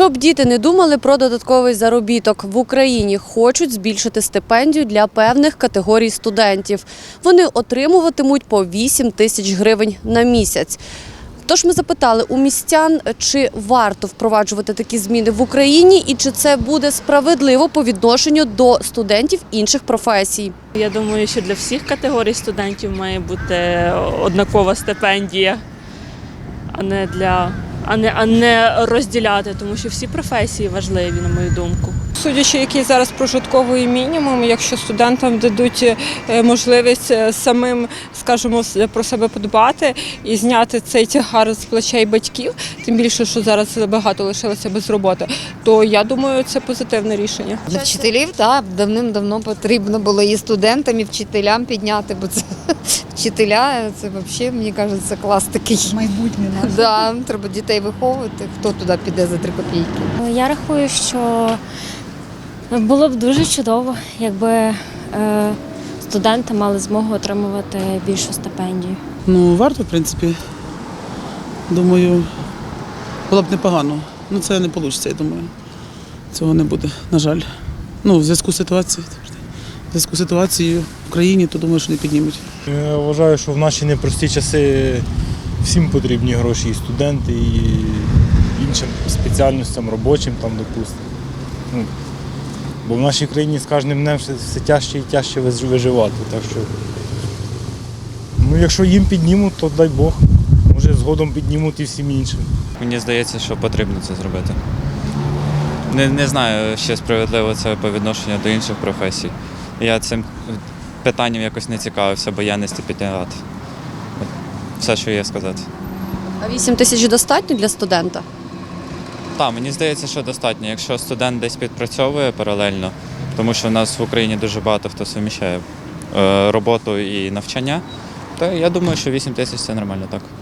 Щоб діти не думали про додатковий заробіток, в Україні хочуть збільшити стипендію для певних категорій студентів. Вони отримуватимуть по 8 тисяч гривень на місяць. Тож ми запитали у містян, чи варто впроваджувати такі зміни в Україні і чи це буде справедливо по відношенню до студентів інших професій. Я думаю, що для всіх категорій студентів має бути однакова стипендія, а не для а не, а не розділяти, тому що всі професії важливі, на мою думку. Судячи, який зараз прожитковий мінімум, якщо студентам дадуть е, можливість е, самим, скажімо, про себе подбати і зняти цей тягар з плечей батьків, тим більше, що зараз багато лишилося без роботи, то я думаю, це позитивне рішення. Для вчителів так, давним-давно потрібно було і студентам, і вчителям підняти, бо це вчителя, це взагалі, мені кажуть, це клас такий. майбутнє наше. Да, треба дітей виховувати. Хто туди піде за три копійки? Я рахую, що було б дуже чудово, якби е, студенти мали змогу отримувати більшу стипендію. Ну, варто, в принципі. Думаю, було б непогано. Ну, це не вийде, я думаю. Цього не буде, на жаль. Ну, в зв'язку з ситуацією. В зв'язку з ситуацією в країні, то думаю, що не піднімуть. Я вважаю, що в наші непрості часи всім потрібні гроші, і студенти, і іншим спеціальностям, робочим, там, допустимо. Ну, бо в нашій країні з кожним днем все, все тяжче і тяжче виживати. Так що, ну, якщо їм піднімуть, то дай Бог. Може, згодом піднімуть і всім іншим. Мені здається, що потрібно це зробити. Не, не знаю, ще справедливо це по відношенню до інших професій. Я цим питанням якось не цікавився, бо я не стипендіат. Все, що є сказати. А 8 тисяч достатньо для студента? Так, мені здається, що достатньо. Якщо студент десь підпрацьовує паралельно, тому що в нас в Україні дуже багато хто суміщає е, роботу і навчання, то я думаю, що 8 тисяч це нормально так.